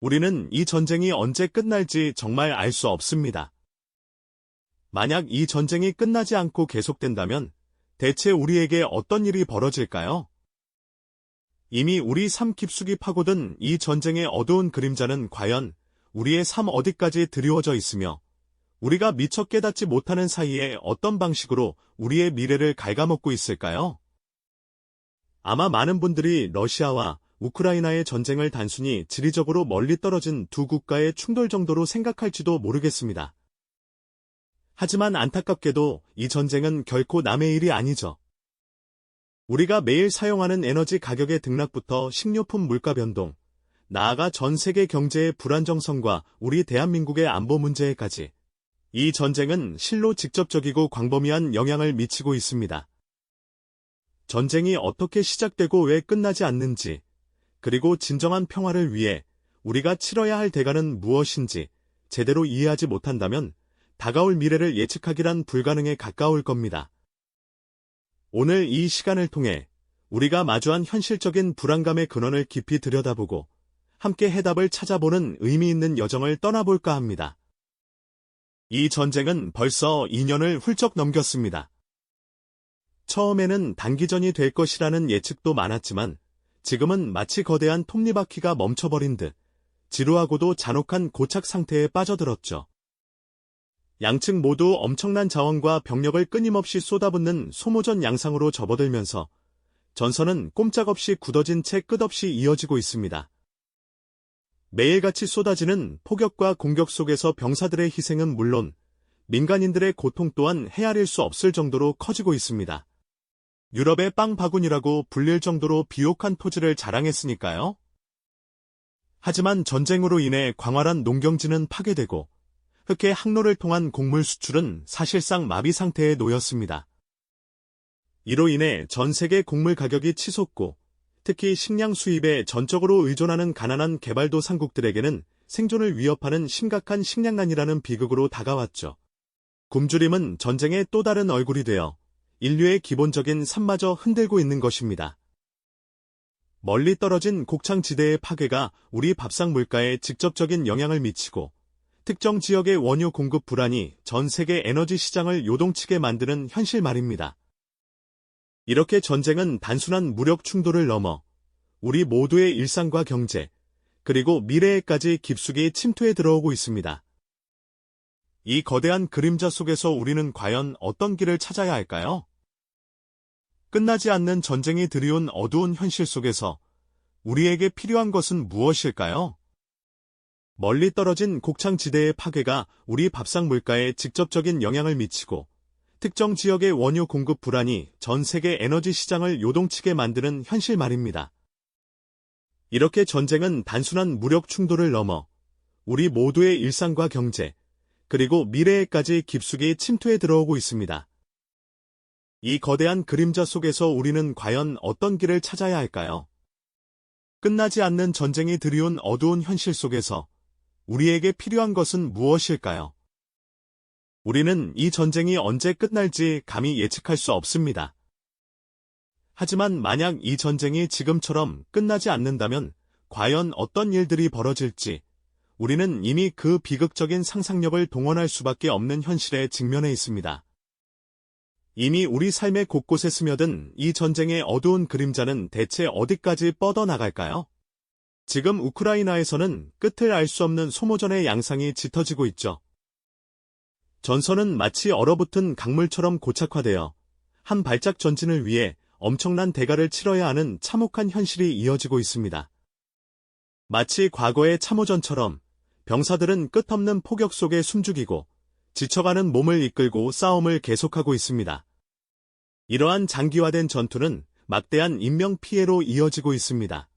우리는 이 전쟁이 언제 끝날지 정말 알 수 없습니다. 만약 이 전쟁이 끝나지 않고 계속된다면 대체 우리에게 어떤 일이 벌어질까요? 이미 우리 삶 깊숙이 파고든 이 전쟁의 어두운 그림자는 과연 우리의 삶 어디까지 드리워져 있으며 우리가 미처 깨닫지 못하는 사이에 어떤 방식으로 우리의 미래를 갉아먹고 있을까요? 아마 많은 분들이 러시아와 우크라이나의 전쟁을 단순히 지리적으로 멀리 떨어진 두 국가의 충돌 정도로 생각할지도 모르겠습니다. 하지만 안타깝게도 이 전쟁은 결코 남의 일이 아니죠. 우리가 매일 사용하는 에너지 가격의 등락부터 식료품 물가 변동, 나아가 전 세계 경제의 불안정성과 우리 대한민국의 안보 문제에까지 이 전쟁은 실로 직접적이고 광범위한 영향을 미치고 있습니다. 전쟁이 어떻게 시작되고 왜 끝나지 않는지, 그리고 진정한 평화를 위해 우리가 치러야 할 대가는 무엇인지 제대로 이해하지 못한다면 다가올 미래를 예측하기란 불가능에 가까울 겁니다. 오늘 이 시간을 통해 우리가 마주한 현실적인 불안감의 근원을 깊이 들여다보고 함께 해답을 찾아보는 의미 있는 여정을 떠나볼까 합니다. 이 전쟁은 벌써 2년을 훌쩍 넘겼습니다. 처음에는 단기전이 될 것이라는 예측도 많았지만 지금은 마치 거대한 톱니바퀴가 멈춰버린 듯 지루하고도 잔혹한 고착 상태에 빠져들었죠. 양측 모두 엄청난 자원과 병력을 끊임없이 쏟아붓는 소모전 양상으로 접어들면서 전선은 꼼짝없이 굳어진 채 끝없이 이어지고 있습니다. 매일같이 쏟아지는 폭격과 공격 속에서 병사들의 희생은 물론 민간인들의 고통 또한 헤아릴 수 없을 정도로 커지고 있습니다. 유럽의 빵 바구니라고 불릴 정도로 비옥한 토지를 자랑했으니까요. 하지만 전쟁으로 인해 광활한 농경지는 파괴되고 흑해 항로를 통한 곡물 수출은 사실상 마비 상태에 놓였습니다. 이로 인해 전 세계 곡물 가격이 치솟고 특히 식량 수입에 전적으로 의존하는 가난한 개발도상국들에게는 생존을 위협하는 심각한 식량난이라는 비극으로 다가왔죠. 굶주림은 전쟁의 또 다른 얼굴이 되어 인류의 기본적인 삶마저 흔들고 있는 것입니다. 멀리 떨어진 곡창 지대의 파괴가 우리 밥상 물가에 직접적인 영향을 미치고 특정 지역의 원유 공급 불안이 전 세계 에너지 시장을 요동치게 만드는 현실 말입니다. 이렇게 전쟁은 단순한 무력 충돌을 넘어 우리 모두의 일상과 경제, 그리고 미래에까지 깊숙이 침투해 들어오고 있습니다. 이 거대한 그림자 속에서 우리는 과연 어떤 길을 찾아야 할까요? 끝나지 않는 전쟁이 들이온 어두운 현실 속에서 우리에게 필요한 것은 무엇일까요? 멀리 떨어진 곡창 지대의 파괴가 우리 밥상 물가에 직접적인 영향을 미치고 특정 지역의 원유 공급 불안이 전 세계 에너지 시장을 요동치게 만드는 현실 말입니다. 이렇게 전쟁은 단순한 무력 충돌을 넘어 우리 모두의 일상과 경제, 그리고 미래에까지 깊숙이 침투해 들어오고 있습니다. 이 거대한 그림자 속에서 우리는 과연 어떤 길을 찾아야 할까요? 끝나지 않는 전쟁이 들이온 어두운 현실 속에서 우리에게 필요한 것은 무엇일까요? 우리는 이 전쟁이 언제 끝날지 감히 예측할 수 없습니다. 하지만 만약 이 전쟁이 지금처럼 끝나지 않는다면 과연 어떤 일들이 벌어질지 우리는 이미 그 비극적인 상상력을 동원할 수밖에 없는 현실에 직면해 있습니다. 이미 우리 삶의 곳곳에 스며든 이 전쟁의 어두운 그림자는 대체 어디까지 뻗어나갈까요? 지금 우크라이나에서는 끝을 알 수 없는 소모전의 양상이 짙어지고 있죠. 전선은 마치 얼어붙은 강물처럼 고착화되어 한 발짝 전진을 위해 엄청난 대가를 치러야 하는 참혹한 현실이 이어지고 있습니다. 마치 과거의 참호전처럼 병사들은 끝없는 폭격 속에 숨죽이고 지쳐가는 몸을 이끌고 싸움을 계속하고 있습니다. 이러한 장기화된 전투는 막대한 인명 피해로 이어지고 있습니다.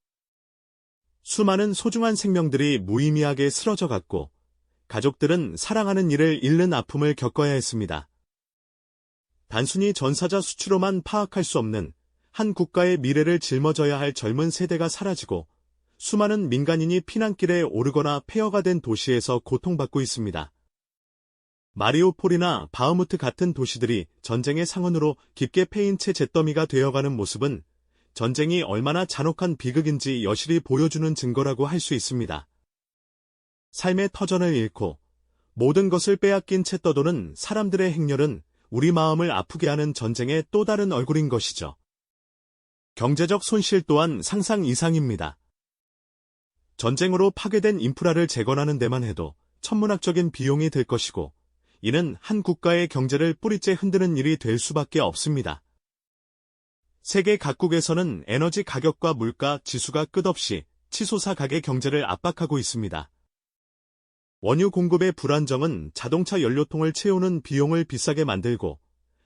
수많은 소중한 생명들이 무의미하게 쓰러져 갔고 가족들은 사랑하는 이를 잃는 아픔을 겪어야 했습니다. 단순히 전사자 수치로만 파악할 수 없는 한 국가의 미래를 짊어져야 할 젊은 세대가 사라지고 수많은 민간인이 피난길에 오르거나 폐허가 된 도시에서 고통받고 있습니다. 마리오폴이나 바흐무트 같은 도시들이 전쟁의 상흔으로 깊게 패인 채 잿더미가 되어가는 모습은 전쟁이 얼마나 잔혹한 비극인지 여실히 보여주는 증거라고 할 수 있습니다. 삶의 터전을 잃고 모든 것을 빼앗긴 채 떠도는 사람들의 행렬은 우리 마음을 아프게 하는 전쟁의 또 다른 얼굴인 것이죠. 경제적 손실 또한 상상 이상입니다. 전쟁으로 파괴된 인프라를 재건하는 데만 해도 천문학적인 비용이 들 것이고, 이는 한 국가의 경제를 뿌리째 흔드는 일이 될 수밖에 없습니다. 세계 각국에서는 에너지 가격과 물가 지수가 끝없이 치솟아 가계 경제를 압박하고 있습니다. 원유 공급의 불안정은 자동차 연료통을 채우는 비용을 비싸게 만들고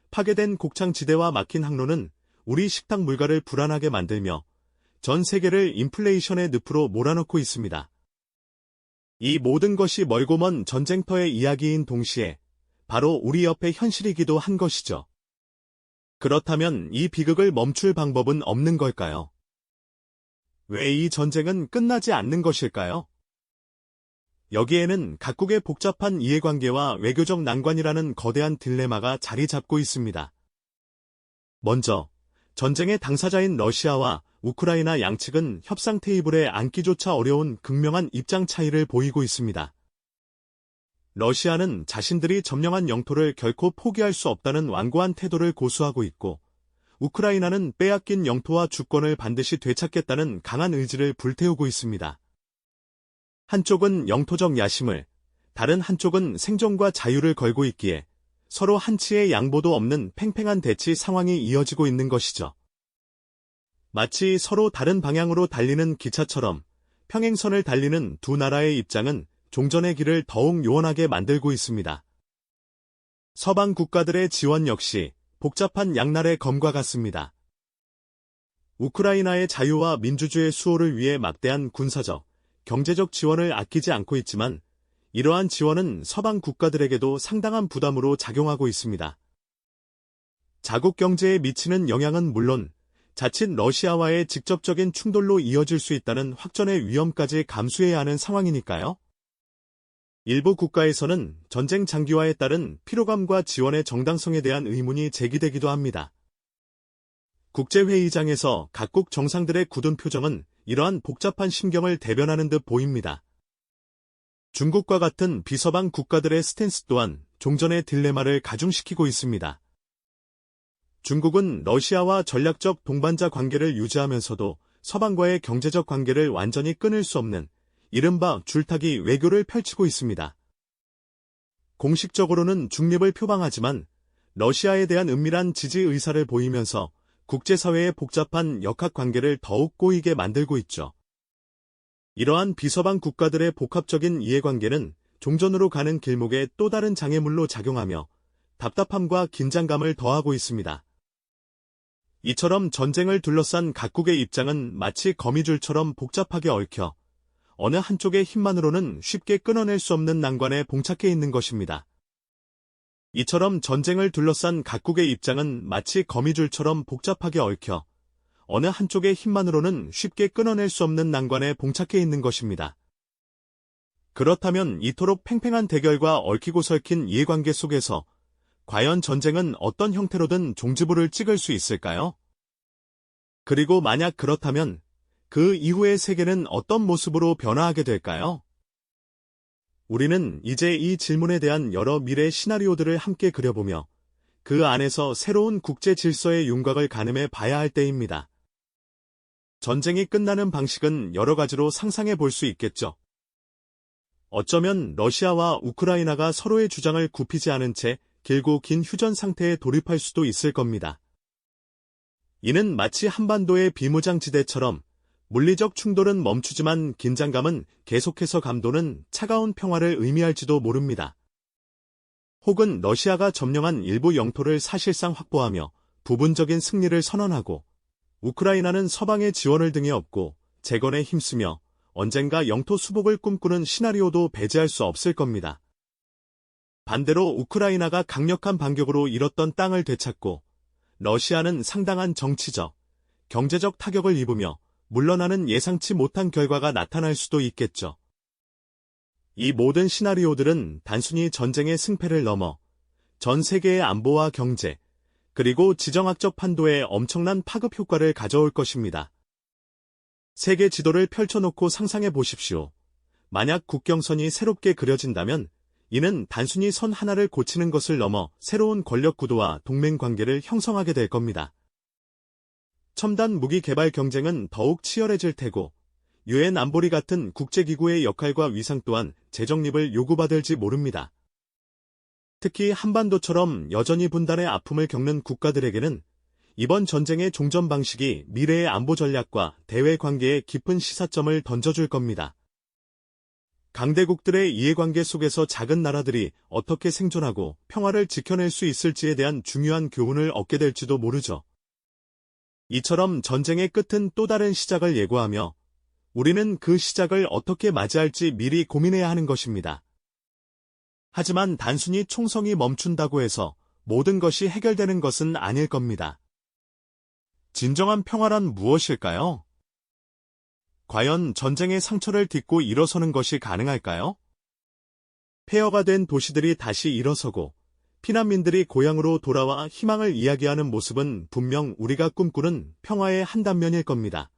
파괴된 곡창지대와 막힌 항로는 우리 식탁 물가를 불안하게 만들며 전 세계를 인플레이션의 늪으로 몰아넣고 있습니다. 이 모든 것이 멀고 먼 전쟁터의 이야기인 동시에 바로 우리 옆의 현실이기도 한 것이죠. 그렇다면 이 비극을 멈출 방법은 없는 걸까요? 왜 이 전쟁은 끝나지 않는 것일까요? 여기에는 각국의 복잡한 이해관계와 외교적 난관이라는 거대한 딜레마가 자리 잡고 있습니다. 먼저, 전쟁의 당사자인 러시아와 우크라이나 양측은 협상 테이블에 앉기조차 어려운 극명한 입장 차이를 보이고 있습니다. 러시아는 자신들이 점령한 영토를 결코 포기할 수 없다는 완고한 태도를 고수하고 있고, 우크라이나는 빼앗긴 영토와 주권을 반드시 되찾겠다는 강한 의지를 불태우고 있습니다. 한쪽은 영토적 야심을, 다른 한쪽은 생존과 자유를 걸고 있기에 서로 한치의 양보도 없는 팽팽한 대치 상황이 이어지고 있는 것이죠. 마치 서로 다른 방향으로 달리는 기차처럼 평행선을 달리는 두 나라의 입장은 종전의 길을 더욱 요원하게 만들고 있습니다. 서방 국가들의 지원 역시 복잡한 양날의 검과 같습니다. 우크라이나의 자유와 민주주의 수호를 위해 막대한 군사적, 경제적 지원을 아끼지 않고 있지만 이러한 지원은 서방 국가들에게도 상당한 부담으로 작용하고 있습니다. 자국 경제에 미치는 영향은 물론 자칫 러시아와의 직접적인 충돌로 이어질 수 있다는 확전의 위험까지 감수해야 하는 상황이니까요. 일부 국가에서는 전쟁 장기화에 따른 피로감과 지원의 정당성에 대한 의문이 제기되기도 합니다. 국제회의장에서 각국 정상들의 굳은 표정은 이러한 복잡한 심경을 대변하는 듯 보입니다. 중국과 같은 비서방 국가들의 스탠스 또한 종전의 딜레마를 가중시키고 있습니다. 중국은 러시아와 전략적 동반자 관계를 유지하면서도 서방과의 경제적 관계를 완전히 끊을 수 없는 이른바 줄타기 외교를 펼치고 있습니다. 공식적으로는 중립을 표방하지만 러시아에 대한 은밀한 지지 의사를 보이면서 국제사회의 복잡한 역학관계를 더욱 꼬이게 만들고 있죠. 이러한 비서방 국가들의 복합적인 이해관계는 종전으로 가는 길목에 또 다른 장애물로 작용하며 답답함과 긴장감을 더하고 있습니다. 이처럼 전쟁을 둘러싼 각국의 입장은 마치 거미줄처럼 복잡하게 얽혀 어느 한쪽의 힘만으로는 쉽게 끊어낼 수 없는 난관에 봉착해 있는 것입니다. 이처럼 전쟁을 둘러싼 각국의 입장은 마치 거미줄처럼 복잡하게 얽혀 어느 한쪽의 힘만으로는 쉽게 끊어낼 수 없는 난관에 봉착해 있는 것입니다. 그렇다면 이토록 팽팽한 대결과 얽히고 설킨 이해관계 속에서 과연 전쟁은 어떤 형태로든 종지부를 찍을 수 있을까요? 그리고 만약 그렇다면 그 이후의 세계는 어떤 모습으로 변화하게 될까요? 우리는 이제 이 질문에 대한 여러 미래 시나리오들을 함께 그려보며 그 안에서 새로운 국제 질서의 윤곽을 가늠해 봐야 할 때입니다. 전쟁이 끝나는 방식은 여러 가지로 상상해 볼 수 있겠죠. 어쩌면 러시아와 우크라이나가 서로의 주장을 굽히지 않은 채 길고 긴 휴전 상태에 돌입할 수도 있을 겁니다. 이는 마치 한반도의 비무장지대처럼 물리적 충돌은 멈추지만 긴장감은 계속해서 감도는 차가운 평화를 의미할지도 모릅니다. 혹은 러시아가 점령한 일부 영토를 사실상 확보하며 부분적인 승리를 선언하고 우크라이나는 서방의 지원을 등에 업고 재건에 힘쓰며 언젠가 영토 수복을 꿈꾸는 시나리오도 배제할 수 없을 겁니다. 반대로 우크라이나가 강력한 반격으로 잃었던 땅을 되찾고 러시아는 상당한 정치적, 경제적 타격을 입으며 물러나는 예상치 못한 결과가 나타날 수도 있겠죠. 이 모든 시나리오들은 단순히 전쟁의 승패를 넘어 전 세계의 안보와 경제, 그리고 지정학적 판도에 엄청난 파급 효과를 가져올 것입니다. 세계 지도를 펼쳐놓고 상상해 보십시오. 만약 국경선이 새롭게 그려진다면 이는 단순히 선 하나를 고치는 것을 넘어 새로운 권력 구도와 동맹 관계를 형성하게 될 겁니다. 첨단 무기 개발 경쟁은 더욱 치열해질 테고 유엔 안보리 같은 국제기구의 역할과 위상 또한 재정립을 요구받을지 모릅니다. 특히 한반도처럼 여전히 분단의 아픔을 겪는 국가들에게는 이번 전쟁의 종전 방식이 미래의 안보 전략과 대외 관계에 깊은 시사점을 던져줄 겁니다. 강대국들의 이해관계 속에서 작은 나라들이 어떻게 생존하고 평화를 지켜낼 수 있을지에 대한 중요한 교훈을 얻게 될지도 모르죠. 이처럼 전쟁의 끝은 또 다른 시작을 예고하며 우리는 그 시작을 어떻게 맞이할지 미리 고민해야 하는 것입니다. 하지만 단순히 총성이 멈춘다고 해서 모든 것이 해결되는 것은 아닐 겁니다. 진정한 평화란 무엇일까요? 과연 전쟁의 상처를 딛고 일어서는 것이 가능할까요? 폐허가 된 도시들이 다시 일어서고 피난민들이 고향으로 돌아와 희망을 이야기하는 모습은 분명 우리가 꿈꾸는 평화의 한 단면일 겁니다.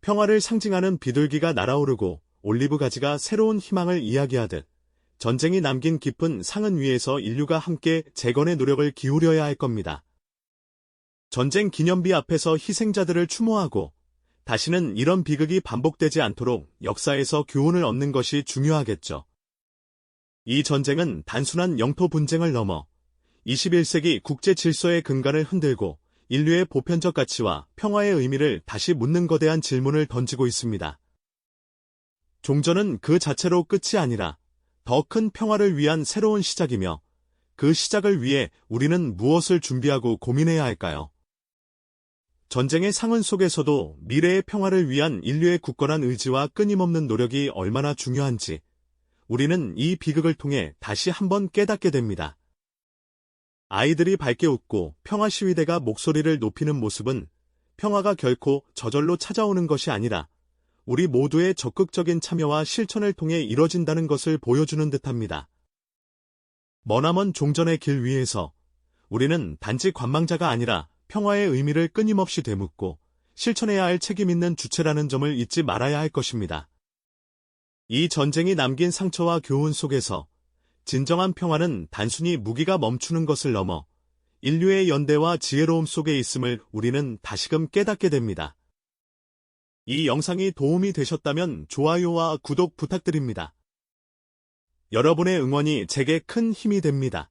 평화를 상징하는 비둘기가 날아오르고 올리브 가지가 새로운 희망을 이야기하듯 전쟁이 남긴 깊은 상흔 위에서 인류가 함께 재건의 노력을 기울여야 할 겁니다. 전쟁 기념비 앞에서 희생자들을 추모하고 다시는 이런 비극이 반복되지 않도록 역사에서 교훈을 얻는 것이 중요하겠죠. 이 전쟁은 단순한 영토 분쟁을 넘어 21세기 국제 질서의 근간을 흔들고 인류의 보편적 가치와 평화의 의미를 다시 묻는 거대한 질문을 던지고 있습니다. 종전은 그 자체로 끝이 아니라 더 큰 평화를 위한 새로운 시작이며 그 시작을 위해 우리는 무엇을 준비하고 고민해야 할까요? 전쟁의 상흔 속에서도 미래의 평화를 위한 인류의 굳건한 의지와 끊임없는 노력이 얼마나 중요한지 우리는 이 비극을 통해 다시 한번 깨닫게 됩니다. 아이들이 밝게 웃고 평화 시위대가 목소리를 높이는 모습은 평화가 결코 저절로 찾아오는 것이 아니라 우리 모두의 적극적인 참여와 실천을 통해 이뤄진다는 것을 보여주는 듯합니다. 머나먼 종전의 길 위에서 우리는 단지 관망자가 아니라 평화의 의미를 끊임없이 되묻고 실천해야 할 책임 있는 주체라는 점을 잊지 말아야 할 것입니다. 이 전쟁이 남긴 상처와 교훈 속에서 진정한 평화는 단순히 무기가 멈추는 것을 넘어 인류의 연대와 지혜로움 속에 있음을 우리는 다시금 깨닫게 됩니다. 이 영상이 도움이 되셨다면 좋아요와 구독 부탁드립니다. 여러분의 응원이 제게 큰 힘이 됩니다.